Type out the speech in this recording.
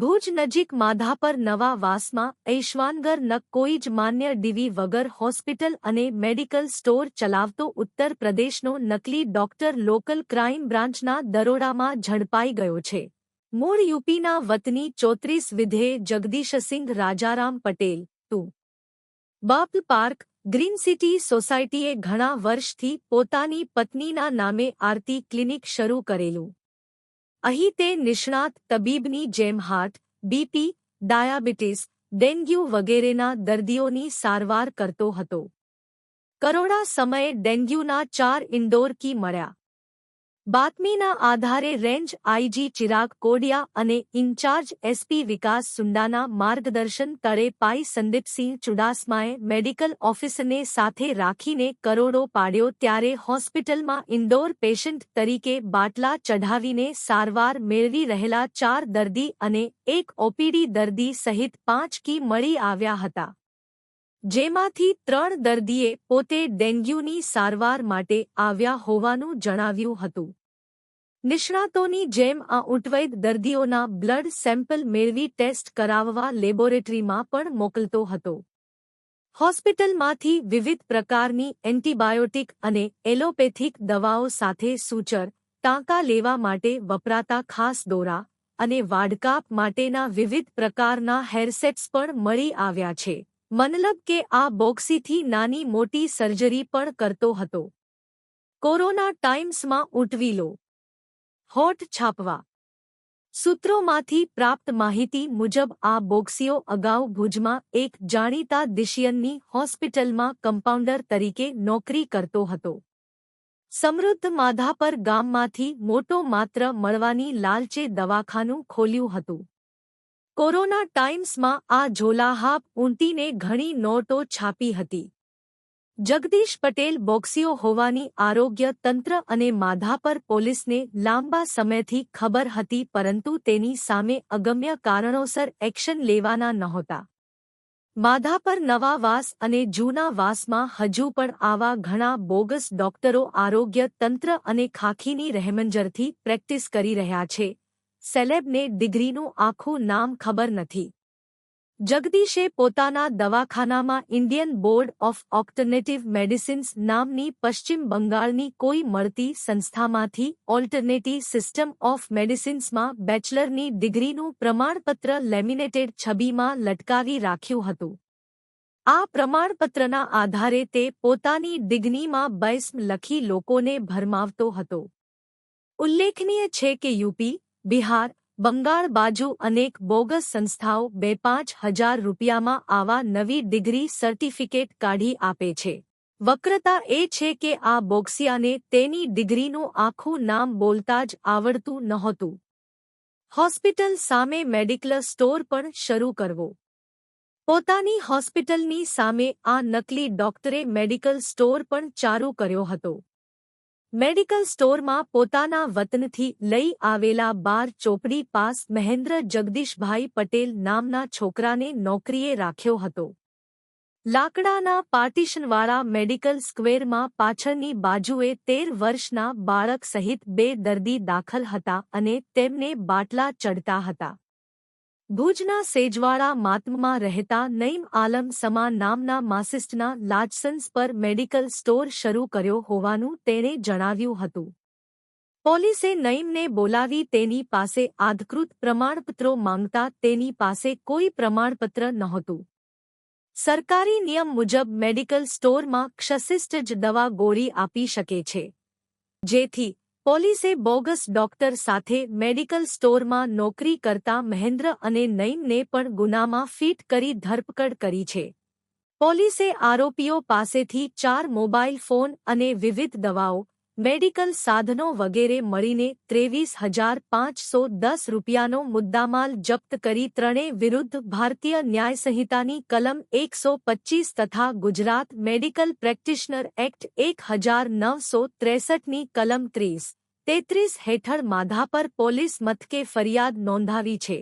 ભુજ નજીક માધાપર નવા વાસમાં ઐશ્વાનગર નક કોઈ જ માન્ય ડીવી વગર હોસ્પિટલ અને મેડિકલ સ્ટોર ચલાવતો ઉત્તર પ્રદેશનો નકલી ડોક્ટર લોકલ ક્રાઇમ બ્રાન્ચના દરોડામાં ઝડપાઈ ગયો છે. મૂળ યુપીના વતની ચોત્રીસ વિધેય જગદીશસિંહ રાજારામ પટેલ, ટુ. બાપ પાર્ક, ગ્રીન સિટી સોસાયટીએ ઘણા વર્ષથી પોતાની પત્નીના નામે આરતી ક્લિનિક શરૂ કરેલું. અહીં તે નિષ્ણાત તબીબની જેમ હાર્ટ, બીપી, ડાયાબિટીસ, ડેન્ગ્યુ વગેરેના દર્દીઓની સારવાર કરતો હતો. કરોડા સમયે ડેન્ગ્યુના ચાર ઇન્ડોર કી મળ્યા બાતમીના આધારે રેન્જ આઈજી ચિરાગ કોડિયા અને ઇન્ચાર્જ એસપી વિકાસ સુંડાના માર્ગદર્શન તળે પાઈ સંદીપસિંહ ચુડાસમાએ મેડિકલ ઓફિસરને સાથે રાખીને કરોડો પાડ્યો ત્યારે હોસ્પિટલમાં ઇન્ડોર પેશન્ટ તરીકે બાટલા ચઢાવીને સારવાર મેળવી રહેલા ચાર દર્દી અને એક ઓપીડી દર્દી સહિત પાંચ કી મળી આવ્યા હતા. જેમાંથી ત્રણ દર્દીએ પોતે ડેન્ગ્યુની સારવાર માટે આવ્યા હોવાનું જણાવ્યું હતું. નિષ્ણાતોની જેમ આ ઉટવૈદ દર્દીઓના બ્લડ સેમ્પલ મેળવી ટેસ્ટ કરાવવા લેબોરેટરીમાં પણ મોકલતો હતો. હોસ્પિટલમાંથી વિવિધ પ્રકારની એન્ટીબાયોટિક અને એલોપેથિક દવાઓ સાથે સૂચર, ટાંકા લેવા માટે વપરાતા ખાસ દોરા અને વાડકાપ માટેના વિવિધ પ્રકારના હેરસેટ્સ પણ મળી આવ્યા છે. મનલબ કે આ બોક્સીથી નાની મોટી સર્જરી પણ કરતો હતો. કોરોના ટાઇમ્સમાં ઉઠવી લો. હોટ છાપવા. સૂત્રોમાંથી પ્રાપ્ત માહિતી મુજબ આ બોક્સીઓ અગાઉ ભુજમાં એક જાણીતા દિશિયનની હોસ્પિટલમાં કમ્પાઉન્ડર તરીકે નોકરી કરતો હતો. સમૃદ્ધ માધાપર ગામમાંથી મોટો માત્ર મળવાની લાલચે દવાખાનું ખોલ્યું હતું. કોરોના ટાઇમ્સમાં આ ઝોલાહાપ ઊંટીને ઘણી નોટો છાપી હતી. જગદીશ પટેલ બોક્સીઓ હોવાની આરોગ્ય તંત્ર અને માધાપર પોલીસને લાંબા સમયથી ખબર હતી પરંતુ તેની સામે અગમ્ય કારણોસર એક્શન લેવાના નહોતા. માધાપર નવા વાસ અને જૂના વાસમાં હજુ પણ આવા ઘણા બોગસ ડોક્ટરો આરોગ્ય તંત્ર અને ખાખીની રહેમંજરથી પ્રેક્ટિસ કરી રહ્યા છે. સેલેબને ડિગ્રીનું આખું નામ ખબર નથી. જગદીશે પોતાના દવાખાનામાં Indian board of alternative medicines નામની પશ્ચિમ બંગાળની કોઈ મળતી સંસ્થામાંથી ઓલ્ટરનેટિવ સિસ્ટમ ઓફ મેડિસિન્સમાં બેચલરની ડિગ્રીનું પ્રમાણપત્ર લેમિનેટેડ છબીમાં લટકાવી રાખ્યું હતું. આ પ્રમાણપત્રના આધારે તે પોતાની ડિગ્નીમાં બૈસ્મ લખી લોકોને ભરમાવતો હતો. ઉલ્લેખનીય છે કે યુપી બિહાર, બંગાળ બાજુ અનેક બોગસ સંસ્થાઓ બે પાંચ હજાર રૂપિયામાં આવા નવી ડિગ્રી સર્ટિફિકેટ કાઢી આપે છે. વક્રતા એ છે કે આ બોક્સિયાને તેની ડિગ્રીનું આખું નામ બોલતા જ આવડતું નહોતું. હોસ્પિટલ સામે મેડિકલ સ્ટોર પણ શરૂ કરવો. પોતાની હોસ્પિટલની સામે આ નકલી ડોક્ટરે મેડિકલ સ્ટોર પણ ચાલુ કર્યો હતો. મેડિકલ સ્ટોરમાં પોતાના વતનથી લઈ આવેલા બાર ચોપડી પાસ મહેન્દ્ર જગદીશભાઈ પટેલ નામના છોકરાને નોકરીએ રાખ્યો હતો. લાકડાના પાર્ટીશનવાળા મેડિકલ સ્ક્વેરમાં પાછળની બાજુએ તેર વર્ષના બાળક સહિત બે દર્દી દાખલ હતા અને તેમને બાટલા ચડતા હતા. ભુજના સેજવાળા માતમમાં રહેતા નઈમ આલમ સમા નામના માસિસ્ટના લાજસન્સ પર મેડિકલ સ્ટોર શરૂ કર્યો હોવાનું તેણે જણાવ્યું હતું. પોલીસે નઈમને બોલાવી તેની પાસે આધકૃત પ્રમાણપત્રો માંગતા તેની પાસે કોઈ પ્રમાણપત્ર નહોતું. સરકારી નિયમ મુજબ મેડિકલ સ્ટોરમાં ક્ષસિષ્ટ જ દવા ગોળી આપી શકે છે. જેથી પોલીસે બોગસ ડોક્ટર સાથે મેડિકલ સ્ટોરમાં નોકરી કરતા મહેન્દ્ર અને નઈમને પણ ગુનામાં ફીટ કરી ધરપકડ કરી છે. પોલીસે આરોપીઓ પાસેથી ચાર મોબાઈલ ફોન અને વિવિધ દવાઓ, મેડિકલ સાધનો વગેરે મળીને ત્રેવીસ હજાર પાંચસો દસ રૂપિયાનો મુદ્દામાલ જપ્ત કરી ત્રણેય વિરુદ્ધ ભારતીય ન્યાય સંહિતાની કલમ એકસો પચ્ચીસ તથા ગુજરાત મેડિકલ પ્રેક્ટિશનર એક્ટ એક હજાર નવસો ત્રેસઠની કલમ ત્રીસ. તેત્રીસ હેઠળ માધાપર પોલીસ મથકે ફરિયાદ નોંધાવી છે